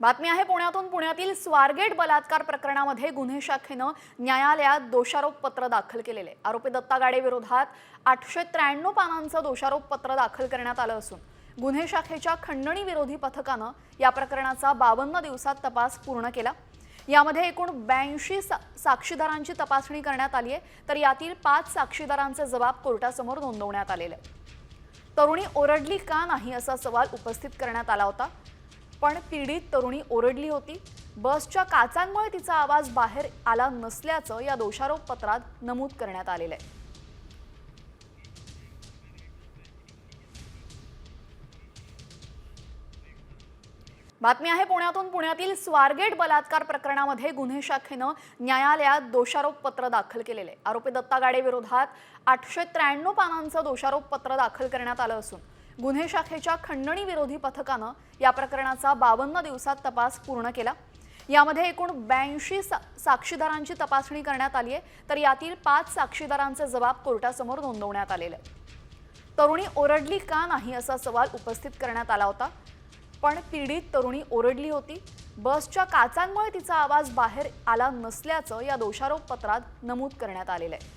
बातमी आहे पुण्यातून. पुण्यातील स्वारगेट बलात्कार प्रकरणामध्ये गुन्हे शाखेनं न्यायालयात दोषारोप पत्र दाखल केलेले. आरोपी दत्ता गाडे विरोधात आठशे त्र्याण्णव पानांचं दोषारोप पत्र दाखल करण्यात आलं असून गुन्हे शाखेच्या खंडणी विरोधी पथकानं या प्रकरणाचा बावन्न दिवसात तपास पूर्ण केला. यामध्ये एकूण ब्याऐंशी सा साक्षीदारांची तपासणी करण्यात आली आहे तर यातील पाच साक्षीदारांचे जबाब कोर्टासमोर नोंदवण्यात आलेले. तरुणी ओरडली का नाही असा सवाल उपस्थित करण्यात आला होता. पण पीडित तरुणी ओरडली होती. बसच्या काचांमुळे तिचा आवाज बाहेर आला नसल्याचं या दोषारोप पत्रात नमूद करण्यात आलेलं आहे. बातमी आहे पुण्यातून. पुण्यातील स्वारगेट बलात्कार प्रकरणामध्ये गुन्हे शाखेनं न्यायालयात दोषारोप पत्र दाखल केलेले आरोपी दत्ता गाडे विरोधात आठशे त्र्याण्णव पानांचं दोषारोप पत्र दाखल करण्यात आलं असून गुन्हे शाखेच्या खंडणी विरोधी पथकानं या प्रकरणाचा बावन्न दिवसात तपास पूर्ण केला. यामध्ये एकूण ब्याऐंशी सा साक्षीदारांची तपासणी करण्यात आली आहे तर यातील पाच साक्षीदारांचे जबाब कोर्टासमोर नोंदवण्यात आलेले तरुणी ओरडली का नाही असा सवाल उपस्थित करण्यात आला होता. पण पीडित तरुणी ओरडली होती. बसच्या काचांमुळे तिचा आवाज बाहेर आला नसल्याचं या दोषारोप पत्रात नमूद करण्यात आलेलं आहे.